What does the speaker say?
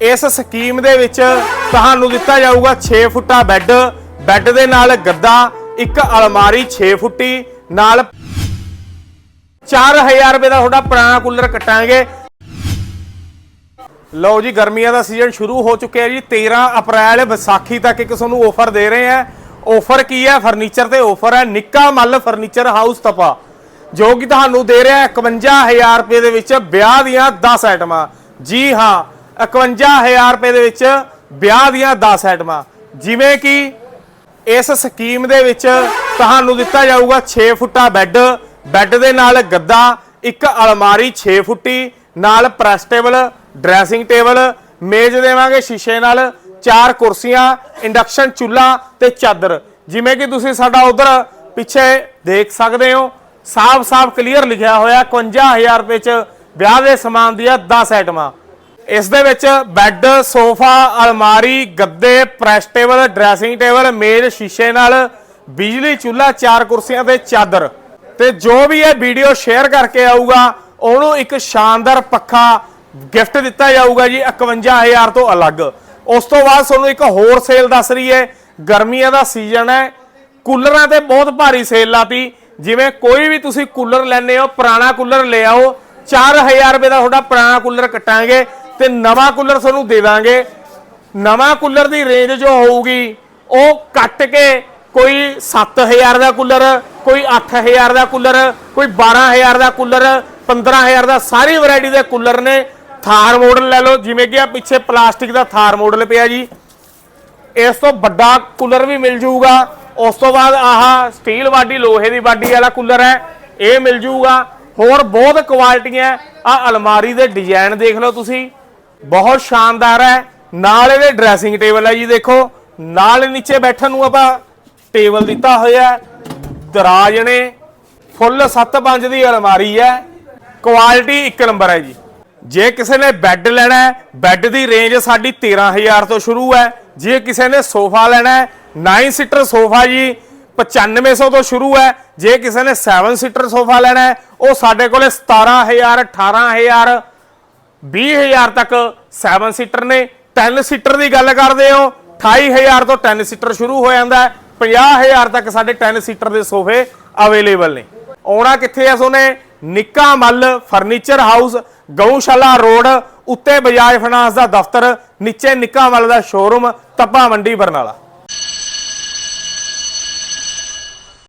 ਇਸ ਸਕੀਮ ਦੇ ਵਿੱਚ ਤੁਹਾਨੂੰ ਦਿੱਤਾ ਜਾਊਗਾ 6 ਫੁੱਟਾ ਬੈੱਡ ਬੈੱਡ ਦੇ ਨਾਲ ਗੱਦਾ, ਇੱਕ ਅਲਮਾਰੀ 6 ਫੁੱਟੀ, ਨਾਲ 4000 ਰੁਪਏ ਦਾ ਤੁਹਾਡਾ ਪੁਰਾਣਾ ਕੂਲਰ ਕੱਟਾਂਗੇ। ਲਓ ਜੀ, ਗਰਮੀਆਂ ਦਾ ਸੀਜ਼ਨ ਸ਼ੁਰੂ ਹੋ ਚੁੱਕਿਆ ਜੀ। 13 ਅਪ੍ਰੈਲ ਵਿਸਾਖੀ ਤੱਕ ਇੱਕ ਤੁਹਾਨੂੰ ਆਫਰ ਦੇ ਰਹੇ ਆ ਆਫਰ ਕੀ ਹੈ? ਫਰਨੀਚਰ ਤੇ ਆਫਰ ਹੈ। ਨਿੱਕਾ ਮੱਲ ਫਰਨੀਚਰ ਹਾਊਸ ਤਪਾ। ਜੋ ਕਿ ਤੁਹਾਨੂੰ ਦੇ ਰਿਹਾ 51000 ਰੁਪਏ ਦੇ ਵਿੱਚ ਵਿਆਹ ਦੀਆਂ 10 ਆਈਟਮਾਂ ਜੀ ਹਾਂ 51000 ਰੁਪਏ ਦੇ ਵਿੱਚ ਵਿਆਹ ਦੀਆਂ 10 ਆਈਟਮਾਂ। ਜਿਵੇਂ ਕਿ ਇਸ ਸਕੀਮ ਦੇ ਵਿੱਚ ਤੁਹਾਨੂੰ ਦਿੱਤਾ ਜਾਊਗਾ 6 ਫੁੱਟਾ ਬੈੱਡ। ਬੈੱਡ ਦੇ ਨਾਲ ਗੱਦਾ, ਇੱਕ ਅਲਮਾਰੀ 6 ਫੁੱਟੀ, ਨਾਲ ਪ੍ਰੈਸ ਟੇਬਲ, ਡਰੈਸਿੰਗ ਟੇਬਲ, ਮੇਜ਼ ਦੇਵਾਂਗੇ ਸ਼ੀਸ਼ੇ ਨਾਲ, ਚਾਰ ਕੁਰਸੀਆਂ, ਇੰਡਕਸ਼ਨ ਚੁੱਲ੍ਹਾ ਤੇ ਚਾਦਰ। ਜਿਵੇਂ ਕਿ ਤੁਸੀਂ ਸਾਡਾ ਉਧਰ ਪਿੱਛੇ ਦੇਖ ਸਕਦੇ ਹੋ, ਸਾਫ਼-ਸਾਫ਼ ਕਲੀਅਰ ਲਿਖਿਆ ਹੋਇਆ 51000 ਰੁਪਏ ਚ ਵਿਆਹ ਦੇ ਸਮਾਨ ਦੀਆਂ 10 ਆਈਟਮਾਂ। ਇਸ ਦੇ ਵਿੱਚ ਬੈੱਡ, ਸੋਫਾ, ਅਲਮਾਰੀ, ਗੱਦੇ, ਪ੍ਰੈਸ ਟੇਬਲ, ਡਰੈਸਿੰਗ ਟੇਬਲ, ਮੇਜ਼, ਸ਼ੀਸ਼ੇ ਨਾਲ, ਬਿਜਲੀ, ਚੁੱਲ੍ਹਾ, ਚਾਰ ਕੁਰਸੀਆਂ ਤੇ ਚਾਦਰ। ਤੇ ਜੋ ਵੀ ਇਹ ਵੀਡੀਓ ਸ਼ੇਅਰ ਕਰਕੇ ਆਊਗਾ, ਉਹਨੂੰ ਇੱਕ ਸ਼ਾਨਦਾਰ ਪੱਖਾ ਗਿਫਟ ਦਿੱਤਾ ਜਾਊਗਾ ਜੀ 51000 ਤੋਂ ਅਲੱਗ। ਉਸ ਤੋਂ ਬਾਅਦ ਤੁਹਾਨੂੰ ਇੱਕ ਹੋਰ ਸੇਲ ਦੱਸ ਰਹੀ ਹੈ, ਗਰਮੀਆਂ ਦਾ ਸੀਜ਼ਨ ਹੈ, ਕੂਲਰਾਂ ਤੇ ਬਹੁਤ ਭਾਰੀ ਸੇਲ ਲਾਤੀ। ਜਿਵੇਂ ਕੋਈ ਵੀ ਤੁਸੀਂ ਕੂਲਰ ਲੈਣੇ ਹੋ, ਪੁਰਾਣਾ ਕੂਲਰ ਲੈ ਆਓ 4000 ਰੁਪਏ ਦਾ ਤੁਹਾਡਾ ਪੁਰਾਣਾ ਕੂਲਰ ਕੱਟਾਂਗੇ। ਤੇ ਨਵਾਂ ਕੂਲਰ ਤੁਹਾਨੂੰ ਦੇ ਦਾਂਗੇ। ਨਵਾਂ ਕੂਲਰ ਦੀ ਰੇਂਜ ਜੋ ਹੋਊਗੀ, ਉਹ ਕੱਟ ਕੇ ਕੋਈ 7000 ਦਾ ਕੂਲਰ, ਕੋਈ 8000 ਦਾ ਕੂਲਰ, ਕੋਈ 12000 ਦਾ ਕੂਲਰ 15000 ਦਾ ਸਾਰੀ ਵੈਰਾਈਟੀ ਦੇ ਕੂਲਰ ਨੇ। ਥਾਰ ਮਾਡਲ ਲੈ ਲਓ, ਜਿਵੇਂ ਕਿ ਆ ਪਿੱਛੇ ਪਲਾਸਟਿਕ ਦਾ ਥਾਰ ਮਾਡਲ ਪਿਆ ਜੀ। ਇਸ ਤੋਂ ਵੱਡਾ ਕੂਲਰ ਵੀ ਮਿਲ ਜਾਊਗਾ ਉਸ ਤੋਂ ਬਾਅਦ ਆਹ ਸਟੀਲ ਬਾਡੀ, ਲੋਹੇ ਦੀ ਬਾਡੀ ਵਾਲਾ ਕੂਲਰ ਹੈ, ਇਹ ਮਿਲ ਜਾਊਗਾ ਹੋਰ ਬਹੁਤ ਕੁਆਲਿਟੀਆਂ ਆ ਅਲਮਾਰੀ ਦੇ ਡਿਜ਼ਾਈਨ ਦੇਖ ਲਓ ਤੁਸੀਂ। ਬਹੁਤ ਸ਼ਾਨਦਾਰ ਹੈ। ਨਾਲ ਇਹਦੇ ਡਰੈਸਿੰਗ ਟੇਬਲ ਹੈ ਜੀ, ਦੇਖੋ। ਨਾਲ ਨੀਚੇ ਬੈਠਣ ਨੂੰ ਆਪਾਂ ਟੇਬਲ ਦਿੱਤਾ ਹੋਇਆ ਦਰਾਜ ਨੇ ਫੁੱਲ 7-5 ਦੀ ਅਲਮਾਰੀ ਹੈ। ਕੁਆਲਿਟੀ ਇੱਕ ਨੰਬਰ ਹੈ ਜੀ। ਜੇ ਕਿਸੇ ਨੇ ਬੈੱਡ ਲੈਣਾ ਹੈ ਬੈੱਡ ਦੀ ਰੇਂਜ ਸਾਡੀ 13000 ਤੋਂ ਸ਼ੁਰੂ ਹੈ। ਜੇ ਕਿਸੇ ਨੇ ਸੋਫਾ ਲੈਣਾ ਹੈ 9 ਸੀਟਰ ਸੋਫਾ ਜੀ 9500 ਤੋਂ ਸ਼ੁਰੂ ਹੈ। ਜੇ ਕਿਸੇ ਨੇ 7 ਸੀਟਰ ਸੋਫਾ ਲੈਣਾ ਹੈ, ਉਹ ਸਾਡੇ ਕੋਲੇ 17000 18000 20000 ਤੱਕ 7 ਸੀਟਰ ਨੇ 10 ਸੀਟਰ ਦੀ ਗੱਲ ਕਰਦੇ ਹੋ 28000 ਤੋਂ 10 ਸੀਟਰ ਸ਼ੁਰੂ ਹੋ ਜਾਂਦਾ ਹੈ 50000 ਤੱਕ ਸਾਡੇ 10 ਸੀਟਰ ਦੇ ਸੋਫੇ ਅਵੇਲੇਬਲ ਨੇ। ਆਉਣਾ ਕਿੱਥੇ ਐ ਸੋਨੇ? Nikka Mal furniture house Gaushala road, ਉੱਤੇ ਬਜਾਜ ਫਾਈਨਾਂਸ ਦਾ ਦਫ਼ਤਰ, ਨੀਚੇ ਨਿੱਕਾ ਮੱਲ ਦਾ ਸ਼ੋਰੂਮ ਤੱਪਾ ਮੰਡੀ ਬਰਨਾਲਾ।